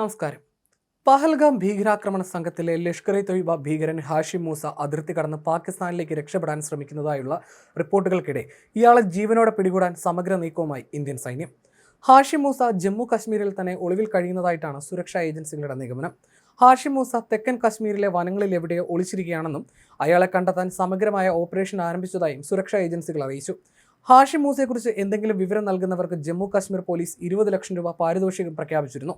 നമസ്കാരം. പഹൽഗാം ഭീകരാക്രമണ സംഘത്തിലെ ലഷ്കർ ഇ തൊയ്ബ ഭീകരൻ ഹാഷിം മൂസ അതിർത്തി കടന്ന് പാകിസ്ഥാനിലേക്ക് രക്ഷപ്പെടാൻ ശ്രമിക്കുന്നതായുള്ള റിപ്പോർട്ടുകൾക്കിടെ ഇയാളെ ജീവനോടെ പിടികൂടാൻ സമഗ്ര നീക്കവുമായി ഇന്ത്യൻ സൈന്യം. ഹാഷിം മൂസ ജമ്മു കശ്മീരിൽ തന്നെ ഒളിവിൽ കഴിയുന്നതായിട്ടാണ് സുരക്ഷാ ഏജൻസികളുടെ നിഗമനം. ഹാഷിം മൂസ തെക്കൻ കശ്മീരിലെ വനങ്ങളിൽ എവിടെയോ ഒളിച്ചിരിക്കുകയാണെന്നും അയാളെ കണ്ടെത്താൻ സമഗ്രമായ ഓപ്പറേഷൻ ആരംഭിച്ചതായും സുരക്ഷാ ഏജൻസികൾ അറിയിച്ചു. ഹാഷിം മൂസയെക്കുറിച്ച് എന്തെങ്കിലും വിവരം നൽകുന്നവർക്ക് ജമ്മു കാശ്മീർ പോലീസ് ഇരുപത് ലക്ഷം രൂപ പാരിതോഷികം പ്രഖ്യാപിച്ചിരുന്നു.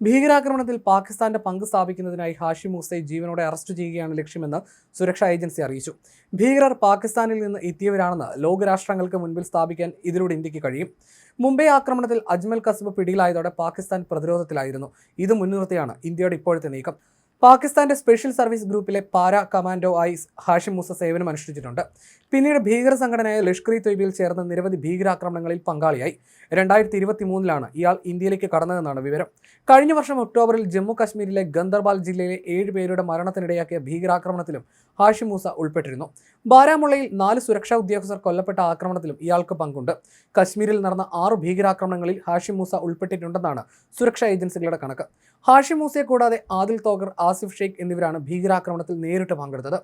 ഭീകരാക്രമണത്തിൽ പാകിസ്ഥാന്റെ പങ്ക് സ്ഥാപിക്കുന്നതിനായി ഹാഷിം മൂസയെ ജീവനോടെ അറസ്റ്റ് ചെയ്യുകയാണ് ലക്ഷ്യമെന്ന് സുരക്ഷാ ഏജൻസി അറിയിച്ചു. ഭീകരർ പാകിസ്ഥാനിൽ നിന്ന് എത്തിയവരാണെന്ന് ലോകരാഷ്ട്രങ്ങൾക്ക് മുൻപിൽ സ്ഥാപിക്കാൻ ഇതിലൂടെ ഇന്ത്യയ്ക്ക് കഴിയും. മുംബൈ ആക്രമണത്തിൽ അജ്മൽ കസബ് പിടിയിലായതോടെ പാകിസ്ഥാൻ പ്രതിരോധത്തിലായിരുന്നു. ഇത് മുൻനിർത്തിയാണ് ഇന്ത്യയുടെ ഇപ്പോഴത്തെ നീക്കം. പാകിസ്ഥാന്റെ സ്പെഷ്യൽ സർവീസ് ഗ്രൂപ്പിലെ പാരാ കമാൻഡോ ആയി ഹാഷിം മൂസ സേവനം അനുഷ്ഠിച്ചിട്ടുണ്ട് പിന്നീട് ഭീകര സംഘടനയായ ലഷ്കർ ഇ തൊയ്ബിയിൽ ചേർന്ന് നിരവധി ഭീകരാക്രമണങ്ങളിൽ പങ്കാളിയായി. രണ്ടായിരത്തി ഇരുപത്തി മൂന്നിലാണ് ഇയാൾ ഇന്ത്യയിലേക്ക് കടന്നതെന്നാണ് വിവരം. കഴിഞ്ഞ വർഷം ഒക്ടോബറിൽ ജമ്മു കാശ്മീരിലെ ഗന്ദർബാൽ ജില്ലയിലെ ഏഴ് പേരുടെ മരണത്തിനിടയാക്കിയ ഭീകരാക്രമണത്തിലും ഹാഷി മൂസ ഉൾപ്പെട്ടിരുന്നു. ബാരാമുള്ളയിൽ നാല് സുരക്ഷാ ഉദ്യോഗസ്ഥർ കൊല്ലപ്പെട്ട ആക്രമണത്തിലും ഇയാൾക്ക് പങ്കുണ്ട്. കശ്മീരിൽ നടന്ന ആറ് ഭീകരാക്രമണങ്ങളിൽ ഹാഷി മൂസ ഉൾപ്പെട്ടിട്ടുണ്ടെന്നാണ് സുരക്ഷാ ഏജൻസികളുടെ കണക്ക്. ഹാഷി മൂസയെ കൂടാതെ ആദിൽ തോഗർ ആസിഫ് ഷെയ്ഖ് എന്നിവരാണ് ഭീകരാക്രമണത്തിൽ നേരിട്ട് പങ്കെടുത്തത്.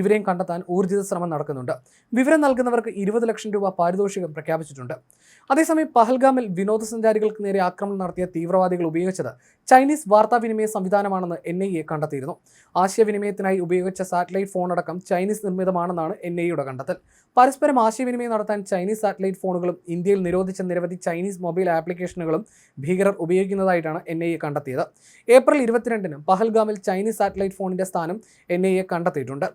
ഇവരെയും കണ്ടെത്താൻ ഊർജിത ശ്രമം നടക്കുന്നുണ്ട്. വിവരം നൽകുന്നവർക്ക് ഇരുപത് ലക്ഷം രൂപ പാരിതോഷികം പ്രഖ്യാപിച്ചിട്ടുണ്ട്. അതേസമയം പഹൽഗാമിൽ വിനോദസഞ്ചാരികൾക്ക് നേരെ ആക്രമണം നടത്തിയ തീവ്രവാദികൾ ഉപയോഗിച്ചത് ചൈനീസ് വാർത്താവിനിമയ സംവിധാനമാണെന്ന് എൻ ഐ എ കണ്ടെത്തിയിരുന്നു. ആശയവിനിമയത്തിനായി ഉപയോഗിച്ച സാറ്റലൈറ്റ് ഫോൺ അടക്കം ചൈനീസ് നിർമ്മിതമാണെന്നാണ് എൻ ഐ യുടെ കണ്ടെത്തൽ. പരസ്പരം ആശയവിനിമയം നടത്താൻ ചൈനീസ് സാറ്റലൈറ്റ് ഫോണുകളും ഇന്ത്യയിൽ നിരോധിച്ച നിരവധി ചൈനീസ് മൊബൈൽ ആപ്ലിക്കേഷനുകളും ഭീകരർ ഉപയോഗിക്കുന്നതായിട്ടാണ് എൻ ഐ എ കണ്ടെത്തിയത്. ഏപ്രിൽ ഇരുപത്തിരണ്ടിന് പഹൽഗാമിൽ ചൈനീസ് സാറ്റലൈറ്റ് ഫോണിന്റെ സ്ഥാനം എൻ ഐ എ കണ്ടെത്തിയിട്ടുണ്ട്.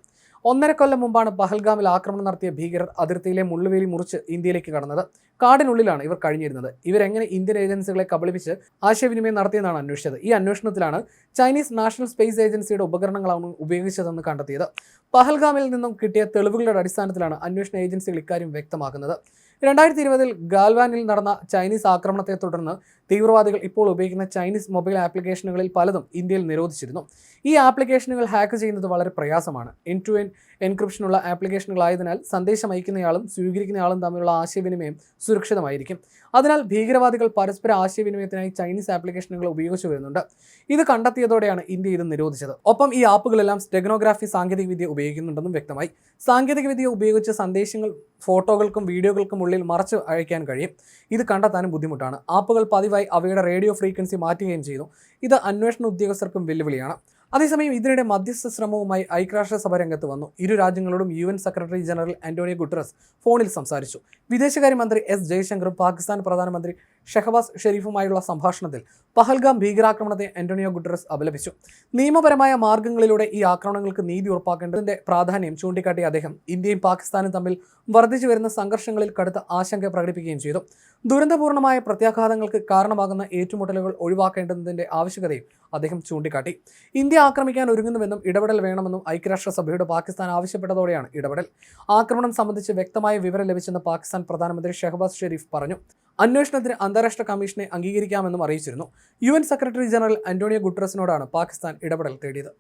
ഒന്നര കൊല്ലം മുമ്പാണ് പഹൽഗാമിൽ ആക്രമണം നടത്തിയ ഭീകരർ അതിർത്തിയിലെ മുള്ളുവേലി മുറിച്ച് ഇന്ത്യയിലേക്ക് കടന്നത്. കാടിനുള്ളിലാണ് ഇവർ കഴിഞ്ഞിരുന്നത്. ഇവരെങ്ങനെ ഇന്ത്യൻ ഏജൻസികളെ കബളിപ്പിച്ച് ആശയവിനിമയം നടത്തിയെന്നാണ് അന്വേഷിച്ചത്. ഈ അന്വേഷണത്തിലാണ് ചൈനീസ് നാഷണൽ സ്പേസ് ഏജൻസിയുടെ ഉപകരണങ്ങളാണ് ഉപയോഗിച്ചതെന്ന് കണ്ടെത്തിയത്. പഹൽഗാമിൽ നിന്നും കിട്ടിയ തെളിവുകളുടെ അടിസ്ഥാനത്തിലാണ് അന്വേഷണ ഏജൻസികൾ ഇക്കാര്യം വ്യക്തമാക്കുന്നത്. രണ്ടായിരത്തി ഇരുപതിൽ ഗാൽവാനിൽ നടന്ന ചൈനീസ് ആക്രമണത്തെ തുടർന്ന് തീവ്രവാദികൾ ഇപ്പോൾ ഉപയോഗിക്കുന്ന ചൈനീസ് മൊബൈൽ ആപ്ലിക്കേഷനുകളിൽ പലതും ഇന്ത്യയിൽ നിരോധിച്ചിരുന്നു. ഈ ആപ്ലിക്കേഷനുകൾ ഹാക്ക് ചെയ്യുന്നത് വളരെ പ്രയാസമാണ്. എൻ ടു എൻ എൻക്രിപ്ഷനുള്ള ആപ്ലിക്കേഷനുകളായതിനാൽ സന്ദേശം അയക്കുന്നയാളും സ്വീകരിക്കുന്നയാളും തമ്മിലുള്ള ആശയവിനിമയം സുരക്ഷിതമായിരിക്കും. അതിനാൽ ഭീകരവാദികൾ പരസ്പര ആശയവിനിമയത്തിനായി ചൈനീസ് ആപ്ലിക്കേഷനുകൾ ഉപയോഗിച്ചു വരുന്നുണ്ട്. ഇത് കണ്ടെത്തിയതോടെയാണ് ഇന്ത്യ ഇത് നിരോധിച്ചത്. ഒപ്പം ഈ ആപ്പുകളെല്ലാം സ്റ്റെഗ്നോഗ്രാഫി സാങ്കേതികവിദ്യ ഉപയോഗിക്കുന്നുണ്ടെന്നും വ്യക്തമായി. സാങ്കേതികവിദ്യ ഉപയോഗിച്ച് സന്ദേശങ്ങൾ ഫോട്ടോകൾക്കും വീഡിയോകൾക്കും ഉള്ളിൽ മറച്ച് അയക്കാൻ കഴിയും. ഇത് കണ്ടെത്താനും ബുദ്ധിമുട്ടാണ്. ആപ്പുകൾ പതിവായി അവയുടെ റേഡിയോ ഫ്രീക്വൻസി മാറ്റുകയും ചെയ്തു ഇത് അന്വേഷണ ഉദ്യോഗസ്ഥർക്കും വെല്ലുവിളിയാണ്. അതേസമയം ഇതിനിടെ മധ്യസ്ഥ ശ്രമവുമായി ഐക്യരാഷ്ട്രസഭ രംഗത്ത് വന്നു. ഇരു രാജ്യങ്ങളോടും U N secretary general Antonio Guterres ഫോണിൽ സംസാരിച്ചു. വിദേശകാര്യമന്ത്രി എസ് ജയശങ്കറും പാകിസ്ഥാൻ പ്രധാനമന്ത്രി ഷെഹബാസ് ഷെരീഫുമായുള്ള സംഭാഷണത്തിൽ പഹൽഗാം ഭീകരാക്രമണത്തെ ആന്റോണിയോ ഗുട്ടറസ് അപലപിച്ചു. നിയമപരമായ മാർഗങ്ങളിലൂടെ ഈ ആക്രമണങ്ങൾക്ക് നീതി ഉറപ്പാക്കേണ്ടതിന്റെ പ്രാധാന്യം ചൂണ്ടിക്കാട്ടിയ അദ്ദേഹം ഇന്ത്യയും പാകിസ്ഥാനും തമ്മിൽ വർദ്ധിച്ചു വരുന്ന സംഘർഷങ്ങളിൽ കടുത്ത ആശങ്ക പ്രകടിപ്പിക്കുകയും ചെയ്തു. ദുരന്തപൂർണമായ പ്രത്യാഘാതങ്ങൾക്ക് കാരണമാകുന്ന ഏറ്റുമുട്ടലുകൾ ഒഴിവാക്കേണ്ടതിന്റെ ആവശ്യകതയും അദ്ദേഹം ചൂണ്ടിക്കാട്ടി. ഇന്ത്യ ആക്രമിക്കാൻ ഒരുങ്ങുന്നുവെന്നും ഇടപെടൽ വേണമെന്നും ഐക്യരാഷ്ട്രസഭയുടെ പാകിസ്ഥാൻ ആവശ്യപ്പെട്ടതോടെയാണ് ഇടപെടൽ. ആക്രമണം സംബന്ധിച്ച് വ്യക്തമായ വിവരം ലഭിച്ചെന്ന് പാകിസ്ഥാൻ പ്രധാനമന്ത്രി ഷെഹബാസ് ഷെരീഫ് പറഞ്ഞു. അന്വേഷണത്തിന് അന്താരാഷ്ട്ര കമ്മീഷനെ അംഗീകരിക്കാമെന്നും അറിയിച്ചിരുന്നു. യു സെക്രട്ടറി ജനറൽ അന്റോണിയോ ഗുട്ടറസിനോടാണ് പാകിസ്ഥാൻ ഇടപെടൽ തേടിയത്.